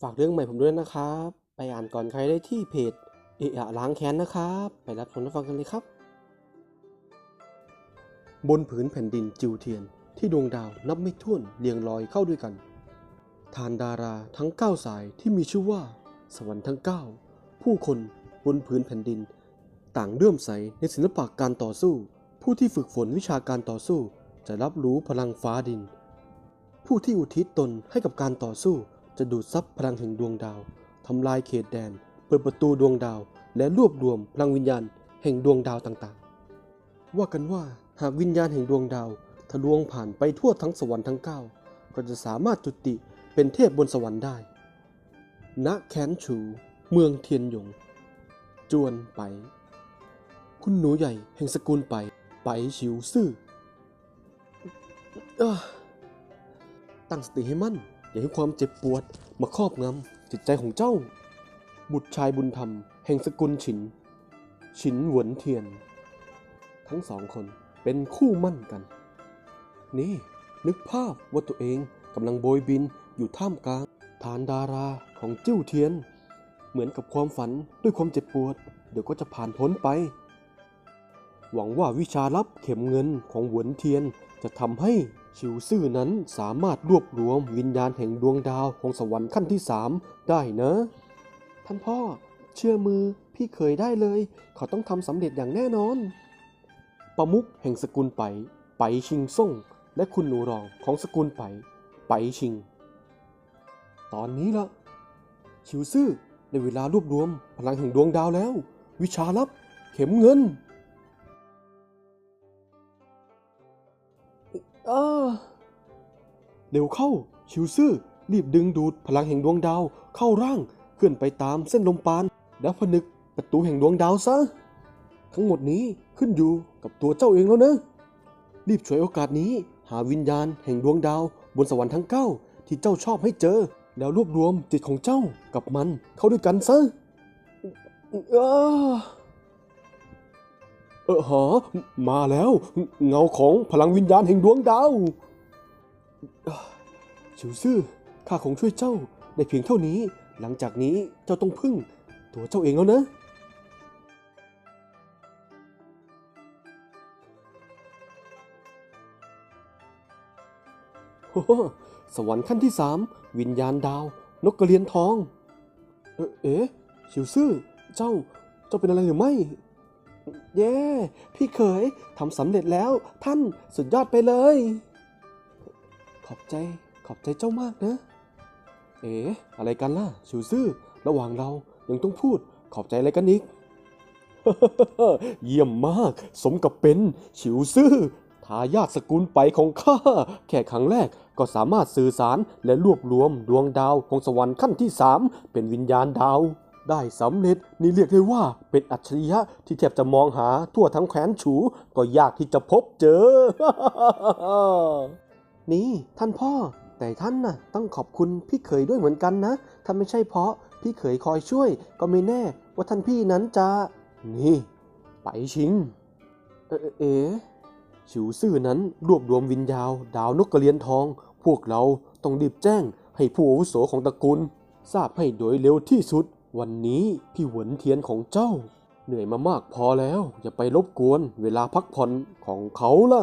ฝากเรื่องใหม่ผมด้วยนะครับ ไปอ่านก่อนใครได้ที่เพจเอะอะล้างแค้นนะครับ ไปรับชมรับฟังกันเลยครับ บนผืนแผ่นดินจิวเทียนที่ดวงดาวนับไม่ถ้วนเรียงรอยเข้าด้วยกัน ทานดาราทั้ง 9 สายที่มีชื่อว่า สวรรค์ทั้ง 9 ผู้คนบนผืนแผ่นดิน ต่างเลื่อมใสในศิลปะการต่อสู้ ผู้ที่ฝึกฝนวิชาการต่อสู้ จะรับรู้พลังฟ้าดิน ผู้ที่อุทิศตนให้กับการต่อสู้ จะดูดซับพลังแห่งดวงดาวทำลายเขตแดน เปิดประตูดวงดาว และรวบรวมพลังวิญญาณแห่งดวงดาวต่างๆ ว่ากันว่าหากวิญญาณแห่งดวงดาวทะลวงผ่านไปทั่วทั้งสวรรค์ทั้ง9ก็จะสามารถจุติเป็นเทพบนสวรรค์ได้ ณ แคนฉู เมืองเทียนหยง จวนไป คุณหนูใหญ่แห่งสกุลไป ไปฉิวซื่ออตั้งสติให้มั่น อย่าให้ความเจ็บปวดมาครอบงำจิตใจของเจ้า บุตรชายบุญธรรม แห่งสกุลฉิน ฉินหวนเทียน ทั้งสองคนเป็นคู่มั่นกัน นี่นึกภาพว่าตัวเองกำลังโบยบินอยู่ท่ามกลางฐานดาราของจิ้วเทียน เหมือนกับความฝันด้วยความเจ็บปวด เดี๋ยวก็จะผ่านพ้นไป หวังว่าวิชาลับเข็มเงินของหวนเทียนจะทำให้ ชิวซื่อนั้นสามารถรวบรวมวิญญาณแห่งดวงดาวของสวรรค์ขั้นที่สามได้นะ ท่านพ่อ เชื่อมือพี่เคยได้เลย เขาต้องทำสำเร็จอย่างแน่นอน ประมุขแห่งสกุลไป ไปชิงซ่ง และคุณหนูรองของสกุลไป ไปชิง ตอนนี้ละชิวซื่อได้เวลารวบรวมพลังแห่งดวงดาวแล้ว วิชาลับ เข็มเงิน เออเร็วเข้า ชิวซื่อรีบดึงดูดพลังแห่งดวงดาวเข้าร่างเคลื่อนไปตามเส้นลมปานแล้วผนึกประตูแห่งดวงดาวซะ ทั้งหมดนี้ขึ้นอยู่กับตัวเจ้าเองแล้วนะ รีบฉวยโอกาสนี้หาวิญญาณแห่งดวงดาวบนสวรรค์ทั้งเก้าที่เจ้าชอบให้เจอ แล้วรวบรวมจิตของเจ้ากับมันเข้าด้วยกันซะเออ เออหอมาแล้ว เงาของพลังวิญญาณแห่งดวงดาวชิวซื่อข้าคงช่วยเจ้าได้เพียงเท่านี้ หลังจากนี้เจ้าต้องพึ่ง ตัวเจ้าเองแล้วนะโอ้สวรรค์ขั้นที่สามวิญญาณดาว นกกระเรียนทอง เอ๊ะเอ๊ะชิวซื่อเจ้า เจ้าเป็นอะไรหรือไม่ เย้ พี่เขยทำสำเร็จแล้วท่านสุดยอดไปเลย ขอบใจขอบใจเจ้ามากนะ เอ๋อะไรกันล่ะชิวซื่อ ระหว่างเรายังต้องพูดขอบใจอะไรกันอีกเยี่ยมมาก สมกับเป็นฉิวซื่อทายาทสกุลไปของข้า แค่ครั้งแรกก็สามารถสื่อสารและรวบรวมดวงดาวของสวรรค์ขั้นที่สามเป็นวิญญาณดาว ได้สำเร็จนี่เรียกได้ว่าเป็นอัจฉริยะที่แทบจะมองหาทั่วทั้งแคว้นฉูก็ยากที่จะพบเจอ นี่ท่านพ่อ แต่ท่านน่ะต้องขอบคุณพี่เขยด้วยเหมือนกันนะ ถ้าไม่ใช่เพราะพี่เขยคอยช่วย ก็ไม่แน่ว่าท่านพี่นั้นจะ นี่ ไปชิง เอ๋เอฉิวซื่อนั้นรวบรวมวิญญาณดาวนกกระเรียนทอง พวกเราต้องรีบแจ้งให้ผู้อาวุโสของตระกูลทราบให้โดยเร็วที่สุด วันนี้พี่หวนเทียนของเจ้า เหนื่อยมามากพอแล้ว อย่าไปรบกวนเวลาพักผ่อนของเขาล่ะ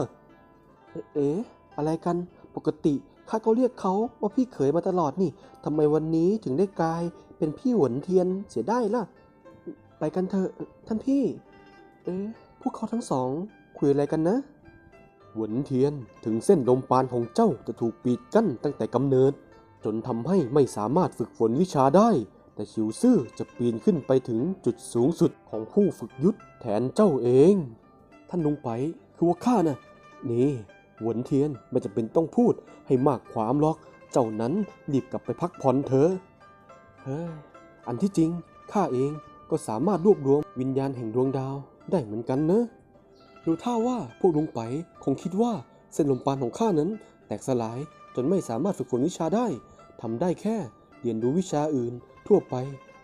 เอ๊ะอะอะไรกันปกติข้าก็เรียกเขาว่าพี่เขยมาตลอดนี่ทำไมวันนี้ถึงได้กลายเป็นพี่หวนเทียนเสียได้ล่ะ ไปกันเถอะท่านพี่ เอ๊ะพวกเขาทั้งสองคุยอะไรกันนะ หวนเทียนถึงเส้นลมปานของเจ้าจะถูกปิดกั้นตั้งแต่กำเนิด จนทำให้ไม่สามารถฝึกฝนวิชาได้ แต่ชิวซื่อจะปีนขึ้นไปถึงจุดสูงสุดของผู้ฝึกยุทธแทนเจ้าเอง ท่านลุงไปคือว่าข้าน่ะนี่หวนเทียนไม่จะเป็นต้องพูดให้มากความหรอก เจ้านั้นรีบกลับไปพักผ่อนเถอะเฮ้ยอันที่จริงข้าเองก็สามารถรวบรวมวิญญาณแห่งดวงดาวได้เหมือนกันนะดูท่าว่าพวกลุงไปคงคิดว่าเส้นลมปานของข้านั้น แตกสลายจนไม่สามารถฝึกฝนวิชาได้ทำได้แค่เรียนรู้วิชาอื่น ทั่วไป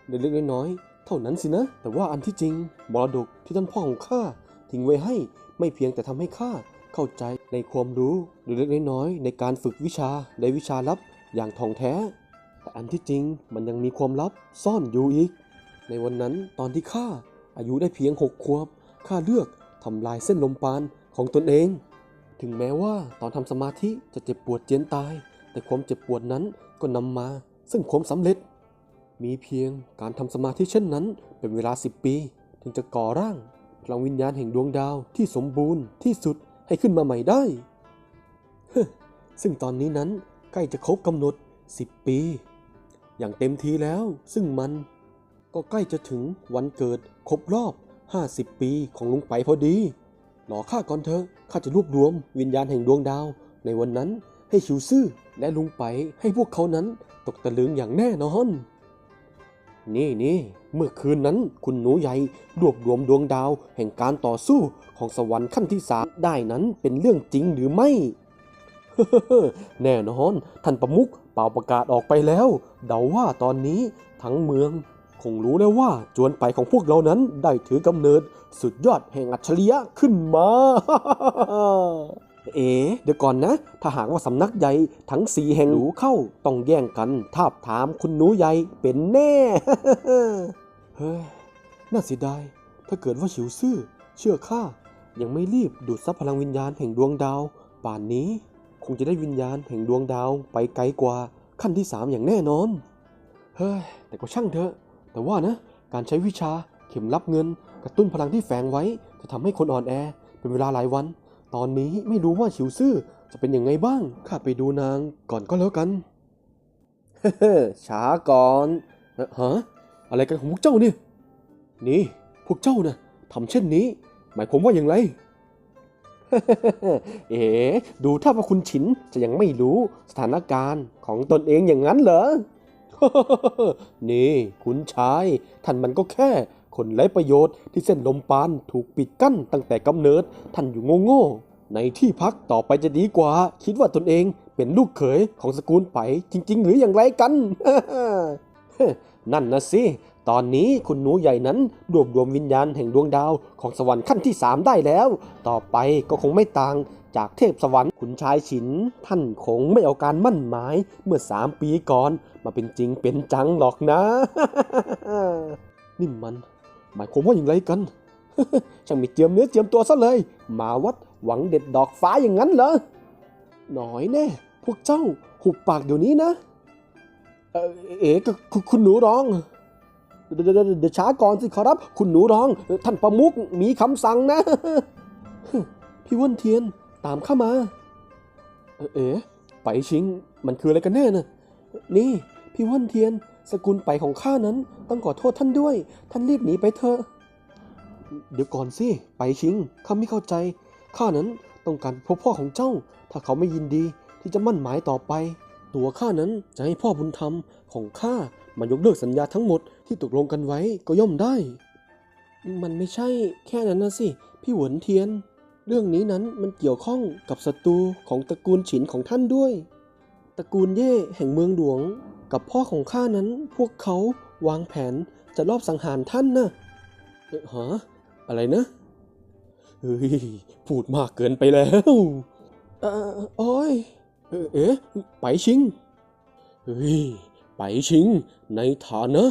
เล็กๆน้อยๆเท่านั้นสินะ แต่ว่าอันที่จริงมรดกที่ท่านพ่อของข้าทิ้งไว้ให้ไม่เพียงแต่ทำให้ข้าเข้าใจในความรู้เล็กๆน้อยๆในการฝึกวิชาและวิชาลับอย่างท่องแท้ แต่อันที่จริงมันยังมีความลับซ่อนอยู่อีก ในวันนั้นตอนที่ข้าอายุได้เพียงหกขวบข้าเลือกทำลายเส้นลมปานของตนเอง ถึงแม้ว่าตอนทำสมาธิจะเจ็บปวดเจียนตาย แต่ความเจ็บปวดนั้นก็นำมา ซึ่งความสำเร็จ มีเพียงการทำสมาธิเช่นนั้น เป็นเวลา 10 ปี ถึงจะก่อร่างพลังวิญญาณแห่งดวงดาวที่สมบูรณ์ที่สุดให้ขึ้นมาใหม่ได้ซึ่งตอนนี้นั้นใกล้จะครบกำหนด 10 ปี อย่างเต็มทีแล้ว ซึ่งมันก็ใกล้จะถึงวันเกิดครบรอบ 50 ปีของลุงไปพอดีรอข้าก่อนเถอะข้าจะรวบรวมวิญญาณแห่งดวงดาว ในวันนั้นให้ชิวซื่อและลุงไปให้พวกเขานั้นตกตะลึงอย่างแน่นอน นี่นี่เมื่อคืนนั้นคุณหนูใหญ่รวบรวมดวงดาว แห่งการต่อสู้ของสวรรค์ขั้นที่สามได้นั้นเป็นเรื่องจริงหรือไม่ แน่นอน ท่านประมุขเป่าประกาศออกไปแล้ว เดาว่าตอนนี้ทั้งเมือง คงรู้แล้วว่าจวนไปของพวกเรานั้นได้ถือกำเนิด สุดยอดแห่งอัจฉริยะขึ้นมา เอ๋เดี๋ยวก่อนนะ ถ้าหากว่าสำนักใหญ่ทั้งสี่แห่งรู้เข้าต้องแย่งกันทาบถามคุณหนูใหญ่เป็นแน่ เฮ้ย น่าเสียดาย ถ้าเกิดว่าฉิวซื่อ เชื่อข้า ยังไม่รีบดูดซับพลังวิญญาณแห่งดวงดาว ป่านนี้ คงจะได้วิญญาณแห่งดวงดาวไปไกลกว่าขั้นที่สามอย่างแน่นอน เฮ้ย แต่ก็ช่างเถอะ แต่ว่านะ การใช้วิชาเข็มรับเงิน กระตุ้นพลังที่แฝงไว้ จะทำให้คนอ่อนแอ เป็นเวลาหลายวัน ตอนนี้ไม่รู้ว่าฉิวซื่อจะเป็นยังไงบ้าง ข้าไปดูนางก่อนก็แล้วกัน เฮ้ช้าก่อนฮะอะไรกันของพวกเจ้าเนี่ย นี่ พวกเจ้านะทำเช่นนี้ หมายความว่าอย่างไร เอ๋ดูถ้าว่าคุณฉินจะยังไม่รู้สถานการณ์ของตนเองอย่างนั้นเหรอ นี่ คุณชาย ท่านมันก็แค่ คนไร้ประโยชน์ที่เส้นลมปานถูกปิดกั้นตั้งแต่กำเนิด ท่านอยู่โง่ๆในที่พักต่อไปจะดีกว่า คิดว่าตนเองเป็นลูกเขยของสกุลไปจริง ๆ หรืออย่างไรกัน นั่นนะสิตอนนี้คุณหนูใหญ่นั้นรวบรวมวิญญาณแห่งดวงดาวของสวรรค์ขั้นที่สามได้แล้ว ต่อไปก็คงไม่ต่างจากเทพสวรรค์คุณชายฉิน ท่านคงไม่เอาการมั่นหมายเมื่อสามปีก่อน มาเป็นจริงเป็นจังหรอกนะ นี่มัน หมายความว่าอย่างไรกัน ช่างมีเจียมเนื้อเจียมตัวซะเลย มาวัดหวังเด็ดดอกฟ้าอย่างนั้นเหรอหน่อยแน่ พวกเจ้าหุบปากเดี๋ยวนี้นะ เอ่อเอ๋กับคุณหนูร้องเดี๋ยวเช้าก่อนสิขอรับ คุณหนูร้อง ท่านประมุขมีคำสั่งนะ พี่ว่นเทียนตามข้ามา เอ๋ไปชิง มันคืออะไรกันแน่น่ะนี่ พี่ว่นเทียน สกุลไปของข้านั้นต้องขอโทษท่านด้วย ท่านรีบหนีไปเถอะ เดี๋ยวก่อนสิ ไปชิง ข้าไม่เข้าใจ ข้านั้นต้องการพบพ่อของเจ้า ถ้าเขาไม่ยินดีที่จะมั่นหมายต่อไป ตัวข้านั้นจะให้พ่อบุญธรรมของข้ามายกเลิกสัญญาทั้งหมดที่ตกลงกันไว้ก็ย่อมได้ มันไม่ใช่แค่นั้นนะสิ พี่หวนเทียน เรื่องนี้นั้นมันเกี่ยวข้องกับศัตรูของตระกูลฉินของท่านด้วย ตระกูลเย่แห่งเมืองหลวง กับพ่อของข้านั้นพวกเขาวางแผนจะลอบสังหารท่านนะเออฮะอะไรนะ เฮ้ย พูดมากเกินไปแล้วเออโอ้ยเอ๊ะไปชิง เฮ้ย ไปชิง ในฐานะ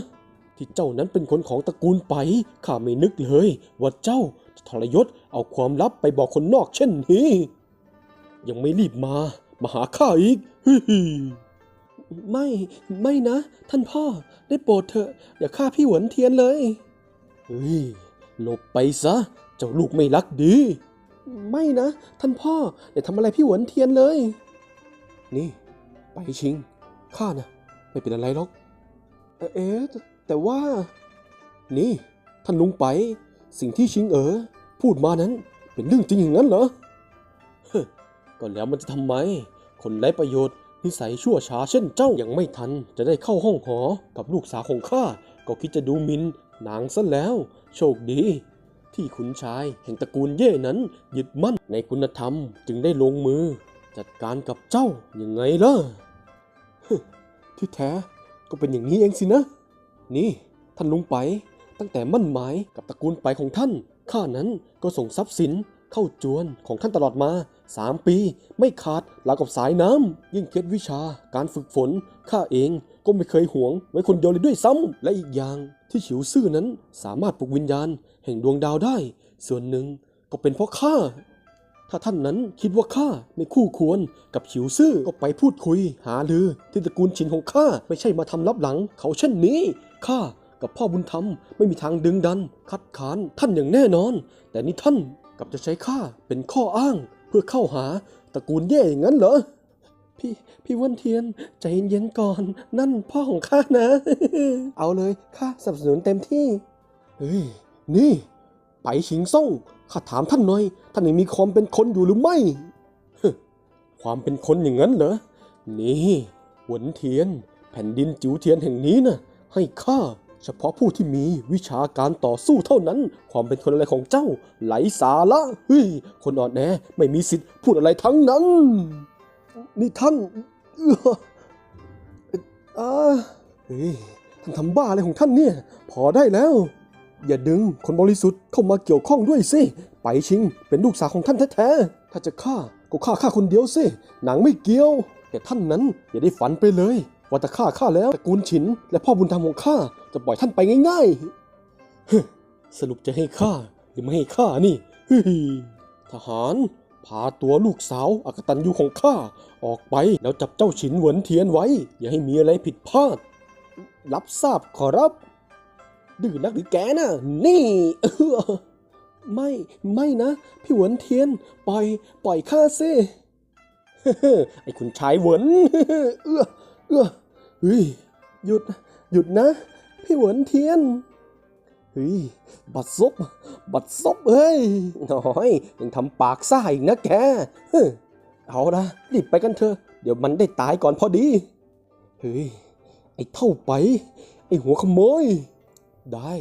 ที่เจ้านั้นเป็นคนของตระกูลไป ข้าไม่นึกเลย ว่าเจ้าจะทรยศเอาความลับไปบอกคนนอกเช่นนี้ ยังไม่รีบมา มาหาข้าอีกเฮ้ย ไม่ไม่นะ ท่านพ่อได้โปรดเถอะอย่าฆ่าพี่หวนเทียนเลยเฮ้ยหลบไปซะ เจ้าลูกไม่รักดี ไม่นะ ท่านพ่ออย่าทำอะไรพี่หวนเทียนเลย นี่ ไปชิงข้านะไม่เป็นอะไรหรอกเอ่อเอ๊ะแต่แต่ว่า นี่ ท่านลุงไป สิ่งที่ชิงเอ๋อพูดมานั้นเป็นเรื่องจริงอย่างนั้นเหรอเฮ้อก็แล้วมันจะทำไม คนไร้ประโยชน์ นิสัยชั่วช้าเช่นเจ้ายังไม่ทัน จะได้เข้าห้องหอ กับลูกสาวของข้า ก็คิดจะดูหมินนางซะแล้ว โชคดี ที่ขุนชายแห่งตระกูลเย่นั้นยึดมั่นในคุณธรรมจึงได้ลงมือ จัดการกับเจ้ายังไงล่ะที่แท้ก็เป็นอย่างนี้เองสินะ นี่ท่านลุงไปตั้งแต่มั่นหมายกับตระกูลไปของท่าน ข้านั้นก็ส่งทรัพย์สินเข้าจวนของท่านตลอดมา สามปีไม่ขาดราวกับสายน้ำ ยิ่งเคล็ดวิชาการฝึกฝน ข้าเองก็ไม่เคยหวง ไว้คนเดียวเลยด้วยซ้ำ และอีกอย่างที่ฉิวซื่อนั้นสามารถปลุกวิญญาณ แห่งดวงดาวได้ ส่วนหนึ่งก็เป็นเพราะข้า ถ้าท่านนั้นคิดว่าข้าไม่คู่ควรกับฉิวซื่อก็ไปพูดคุย หาลือที่ตระกูลชินของข้าไม่ใช่มาทำลับหลัง เขาเช่นนี้ข้ากับพ่อบุญธรรมไม่มีทางดึงดัน คัดค้านท่านอย่างแน่นอน แต่นี่ท่านกับจะใช้ข้าเป็นข้ออ้าง พื่อเข้าหาตระกูลแย่อย่างนั้นเหรอ พี่พี่วันเทียนใจเย็นๆก่อน นั่นพ่อของข้านะ เอาเลยข้าสนับสนุนเต็มที่ เฮ้ย นี่ ไปชิงซ่งข้าถามท่านหน่อย ท่านยังมีความเป็นคนอยู่หรือไม่ ความเป็นคนอย่างนั้นเหรอ นี่หวนเทียน แผ่นดินจิ๋วเทียนแห่งนี้นะ่ะให้ข้า เฉพาะผู้ที่มีวิชาการต่อสู้เท่านั้น ความเป็นคนอะไรของเจ้า ไหลสาระเฮ้ยคนอ่อนแอไม่มีสิทธิ์พูดอะไรทั้งนั้น นี่ท่านเออเออเฮ้ยท่านทำบ้าอะไรของท่านเนี่ย พอได้แล้ว อย่าดึงคนบริสุทธิ์เข้ามาเกี่ยวข้องด้วยสิไปชิง เป็นลูกสาวของท่านแท้ๆถ้าจะฆ่าก็ฆ่าข้าคนเดียวสิหนังไม่เกี่ยวแต่ท่านนั้นอย่าได้ฝันไปเลย ว่าแต่ฆ่าข้าแล้วตระกูลฉิน และพ่อบุญธรรมของข้าจะปล่อยท่านไปง่ายๆฮึสรุปจะให้ฆ่าหรือไม่ให้ฆ่านี่ฮึทหาร พาตัวลูกสาวอากตันยูของข้าออกไปแล้วจับเจ้าฉินเหวินเทียนไว้ อย่าให้มีอะไรผิดพลาด รับทราบขอรับ ดื้อนักหรือแกน่ะ นี่เออไม่ไม่นะ พี่เหวินเทียน ปล่อย ปล่อยข้าสิไอ้คุณชายเหวินเออ เออเฮ้ยหยุด หยุดนะ พี่เหวินเทียนเฮ้ยบัดซบ บัดซบเฮ้ยน้อยยังทำปากซ่าอีกนะแกเฮ้ยเอาละรีบไปกันเถอะ เดี๋ยวมันได้ตายก่อนพอดี เฮ้ย ไอ้เท่าไป ไอ้หัวขโมย ได้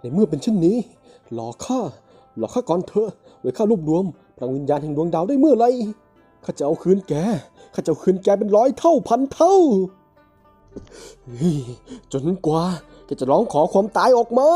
ในเมื่อเป็นเช่นนี้ หลอกข้า หลอกข้าก่อนเถอะไว้ข้ารวบรวมพลังวิญญาณแห่งดวงดาวได้เมื่อไหร ข้าจะเอาคืนแก ข้าจะเอาคืนแกเป็นร้อยเท่าพันเท่า จนกว่าแกจะร้องขอความตายออกมา